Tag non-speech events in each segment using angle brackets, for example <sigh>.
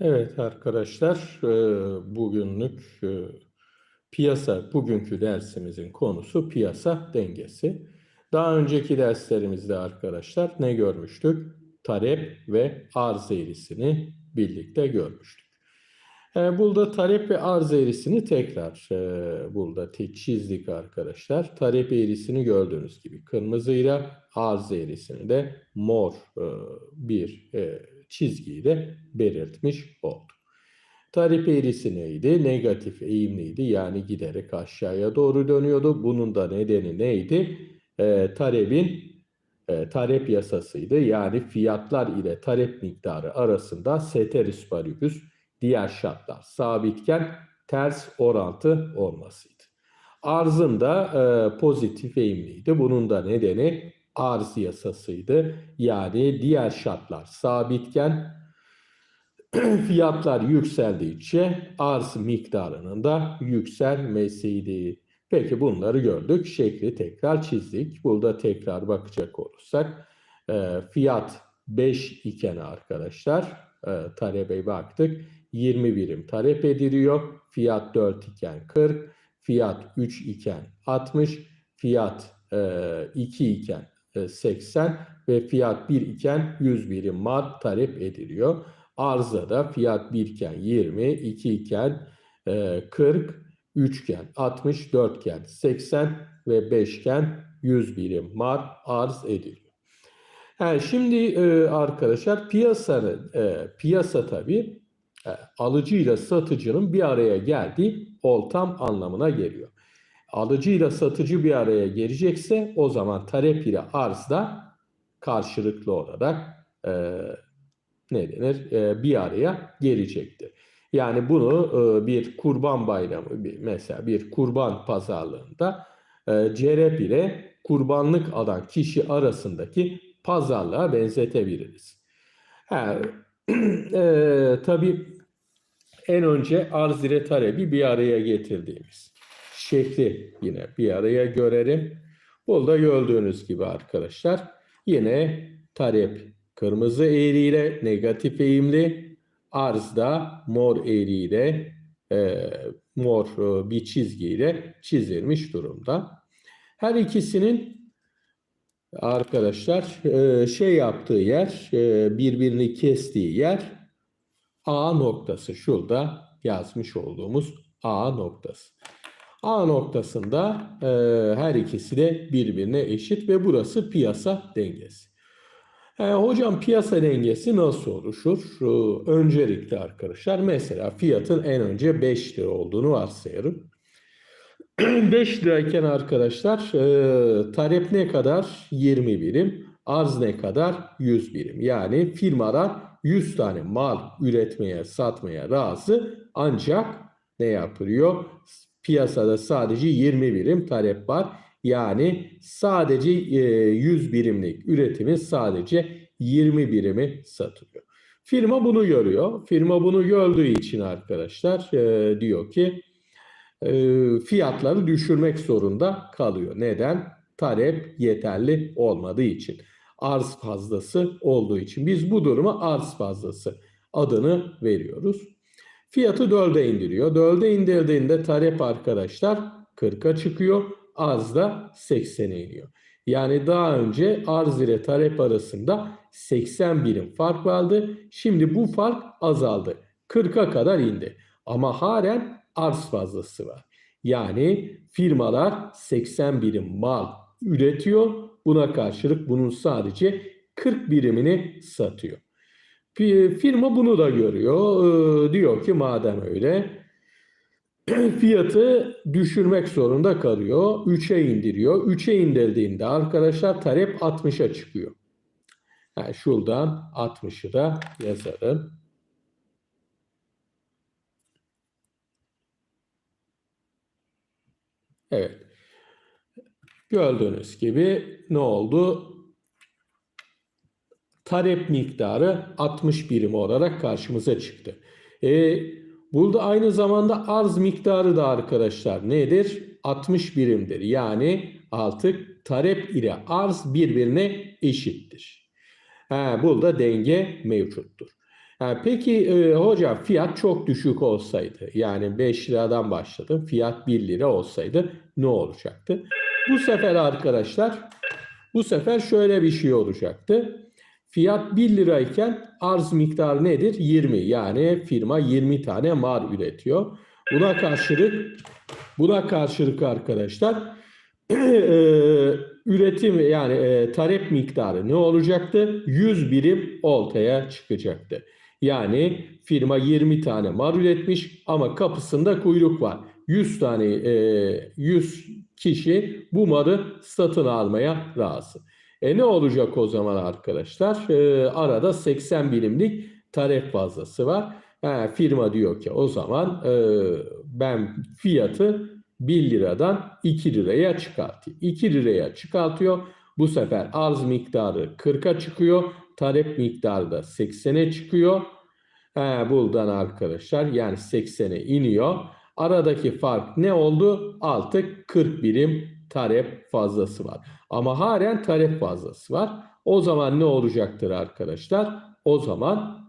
Evet arkadaşlar, e, bugünlük e, piyasa, bugünkü dersimizin konusu piyasa dengesi. Daha önceki derslerimizde arkadaşlar ne görmüştük? Talep ve arz eğrisini birlikte görmüştük. E, Burada talep ve arz eğrisini tekrar burada çizdik arkadaşlar. Talep eğrisini gördüğünüz gibi kırmızıyla arz eğrisini de mor bir e, çizgiyle belirtmiş olduk. Talep eğrisi neydi? Negatif eğimliydi. Yani giderek aşağıya doğru dönüyordu. Bunun da nedeni neydi? E, talebin e, talep yasasıydı. Yani fiyatlar ile talep miktarı arasında ceteris paribus diğer şartlar sabitken ters orantı olmasıydı. Arzın da e, pozitif eğimliydi. Bunun da nedeni arz yasasıydı. Yani diğer şartlar sabitken <clears throat> fiyatlar yükseldikçe arz miktarının da yükselmesiydi. Peki bunları gördük. Şekli tekrar çizdik. Burada tekrar bakacak olursak e, fiyat 5 iken arkadaşlar e, talebe baktık. 20 birim talep ediliyor. Fiyat 4 iken 40, fiyat 3 iken 60, fiyat e, 2 iken 80 ve fiyat 1 iken 100 birim mal talep ediliyor. Arzda da fiyat 1 iken 20, 2 iken e, 40, 3 iken 60, 4 iken 80 ve 5 iken 100 birim mal arz ediliyor. Ha, şimdi e, arkadaşlar piyasanın e, piyasa tabii e, alıcıyla satıcının bir araya geldiği ortam anlamına geliyor. Alıcıyla satıcı bir araya gelecekse o zaman talep ile arz da karşılıklı olarak e, ne denir e, bir araya gelecektir. Yani bunu e, bir kurban bayramı bir, mesela bir kurban pazarlığında e, cerep ile kurbanlık alan kişi arasındaki pazarlığa benzetebiliriz. Ha, <clears throat> e, tabii en önce arz ile talebi bir araya getirdiğimiz şekli yine bir araya görelim. Burada gördüğünüz gibi arkadaşlar yine talep kırmızı eğriyle negatif eğimli arzda mor eğriyle e, mor e, bir çizgiyle çizilmiş durumda. Her ikisinin arkadaşlar e, şey yaptığı yer e, birbirini kestiği yer A noktası şurada yazmış olduğumuz A noktası. A noktasında e, her ikisi de birbirine eşit ve burası piyasa dengesi. E, hocam piyasa dengesi nasıl oluşur? E, öncelikle arkadaşlar mesela fiyatın en önce 5 lira olduğunu varsayarım. 5 <clears throat> lirayken arkadaşlar e, talep ne kadar? 20 birim. Arz ne kadar? 100 birim. Yani firmalar 100 tane mal üretmeye, satmaya razı ancak ne yapılıyor? Piyasada sadece 20 birim talep var. Yani sadece e, 100 birimlik üretimin sadece 20 birimi satılıyor. Firma bunu görüyor. Firma bunu gördüğü için arkadaşlar e, diyor ki e, fiyatları düşürmek zorunda kalıyor. Neden? Talep yeterli olmadığı için. Arz fazlası olduğu için. Biz bu duruma arz fazlası adını veriyoruz. Fiyatı 4'e indiriyor. 4'e indirdiğinde talep arkadaşlar 40'a çıkıyor. Arz da 80'e iniyor. Yani daha önce arz ile talep arasında 80 birim fark vardı. Şimdi bu fark azaldı. 40'a kadar indi. Ama halen arz fazlası var. Yani firmalar 80 birim mal üretiyor. Buna karşılık bunun sadece 40 birimini satıyor. Firma bunu da görüyor. Diyor ki madem öyle <clears throat> fiyatı düşürmek zorunda kalıyor. 3'e indiriyor. 3'e indirdiğinde arkadaşlar talep 60'a çıkıyor. Yani şuradan 60'ı da yazarım. Evet. Gördüğünüz gibi ne oldu? Talep miktarı 60 birim olarak karşımıza çıktı. E, burada aynı zamanda arz miktarı da arkadaşlar nedir? 60 birimdir. Yani artık talep ile arz birbirine eşittir. Ha, burada denge mevcuttur. Ha, peki e, hocam fiyat çok düşük olsaydı yani 5 liradan başladım fiyat 1 lira olsaydı ne olacaktı? Bu sefer arkadaşlar bu sefer şöyle bir şey olacaktı. Fiyat 1 lirayken arz miktarı nedir? 20 yani firma 20 tane mal üretiyor. Buna karşılık buna karşılık arkadaşlar eee, <clears throat> üretim yani eee, talep miktarı ne olacaktı? 100 birim oltaya çıkacaktı. Yani firma 20 tane mal üretmiş ama kapısında kuyruk var. 100 tane eee, 100 kişi bu malı satın almaya razı. E ne olacak o zaman arkadaşlar? Eee, arada 80 birimlik talep fazlası var. Ha, firma diyor ki o zaman eee, ben fiyatı 1 liradan 2 liraya çıkartıyor. 2 liraya çıkartıyor. Bu sefer arz miktarı 40'a çıkıyor. Talep miktarı da 80'e çıkıyor. He, buradan arkadaşlar yani 80'e iniyor. Aradaki fark ne oldu? Artık 40 birim talep fazlası var. Ama halen talep fazlası var. O zaman ne olacaktır arkadaşlar? O zaman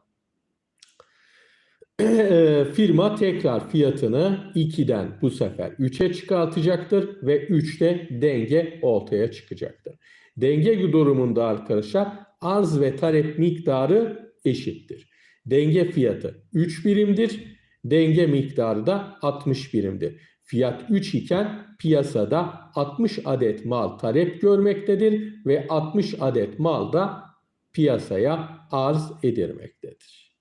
Eee, <clears throat> firma tekrar fiyatını 2'den bu sefer 3'e çıkartacaktır ve 3'te denge ortaya çıkacaktır. Denge durumunda arkadaşlar arz ve talep miktarı eşittir. Denge fiyatı 3 birimdir. Denge miktarı da 60 birimdir. Fiyat 3 iken piyasada 60 adet mal talep görmektedir ve 60 adet mal da piyasaya arz edilmektedir.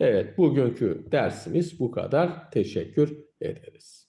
Evet, bugünkü dersimiz bu kadar. Teşekkür ederiz.